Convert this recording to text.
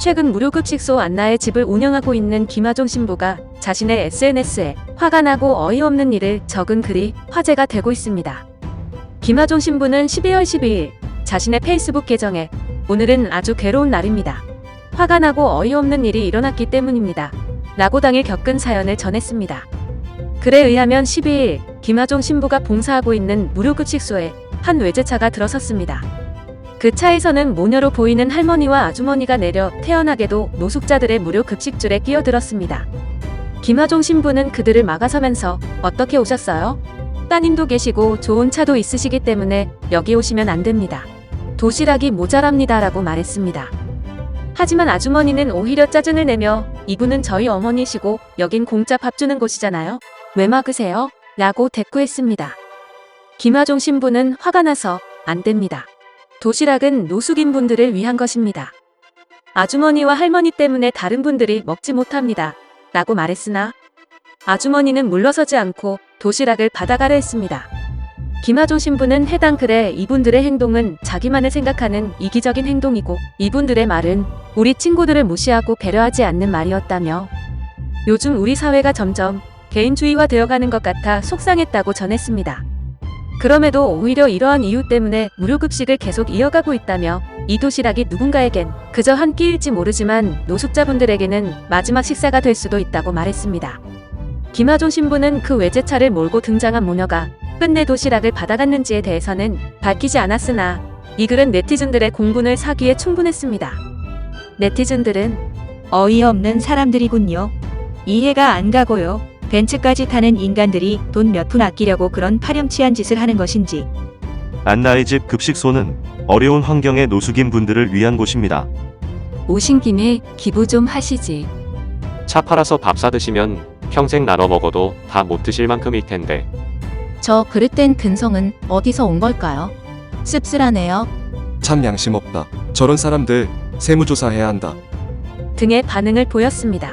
최근 무료급 식소 안나의 집을 운영하고 있는 김하종 신부가 자신의 SNS에 화가 나고 어이없는 일을 적은 글이 화제가 되고 있습니다. 김하종 신부는 12월 12일 자신의 페이스북 계정에 오늘은 아주 괴로운 날입니다. 화가 나고 어이없는 일이 일어났기 때문입니다. 라고 당일 겪은 사연을 전했습니다. 글에 의하면 12일 김하종 신부가 봉사하고 있는 무료급식소에 한 외제차가 들어섰습니다. 그 차에서는 모녀로 보이는 할머니와 아주머니가 내려 태연하게도 노숙자들의 무료 급식줄에 끼어들었습니다. 김하종 신부는 그들을 막아서면서 어떻게 오셨어요? 따님도 계시고 좋은 차도 있으시기 때문에 여기 오시면 안 됩니다. 도시락이 모자랍니다 라고 말했습니다. 하지만 아주머니는 오히려 짜증을 내며 이분은 저희 어머니시고 여긴 공짜 밥 주는 곳이잖아요. 왜 막으세요? 라고 대꾸했습니다. 김하종 신부는 화가 나서 안 됩니다. 도시락은 노숙인 분들을 위한 것입니다. 아주머니와 할머니 때문에 다른 분들이 먹지 못합니다. 라고 말했으나 아주머니는 물러서지 않고 도시락을 받아가려 했습니다. 김하종 신부는 해당 글에 이분들의 행동은 자기만을 생각하는 이기적인 행동이고 이분들의 말은 우리 친구들을 무시하고 배려하지 않는 말이었다며 요즘 우리 사회가 점점 개인주의화 되어가는 것 같아 속상했다고 전했습니다. 그럼에도 오히려 이러한 이유 때문에 무료급식을 계속 이어가고 있다며 이 도시락이 누군가에겐 그저 한 끼일지 모르지만 노숙자분들에게는 마지막 식사가 될 수도 있다고 말했습니다. 김하종 신부는 그 외제차를 몰고 등장한 모녀가 끝내 도시락을 받아갔는지에 대해서는 밝히지 않았으나 이 글은 네티즌들의 공분을 사기에 충분했습니다. 네티즌들은 어이없는 사람들이군요. 이해가 안 가고요. 벤츠까지 타는 인간들이 돈 몇 푼 아끼려고 그런 파렴치한 짓을 하는 것인지. 안나의 집 급식소는 어려운 환경의 노숙인 분들을 위한 곳입니다. 오신 김에 기부 좀 하시지. 차 팔아서 밥 사드시면 평생 나눠 먹어도 다 못 드실 만큼일 텐데. 저 그릇된 근성은 어디서 온 걸까요? 씁쓸하네요. 참 양심 없다. 저런 사람들 세무조사해야 한다. 등의 반응을 보였습니다.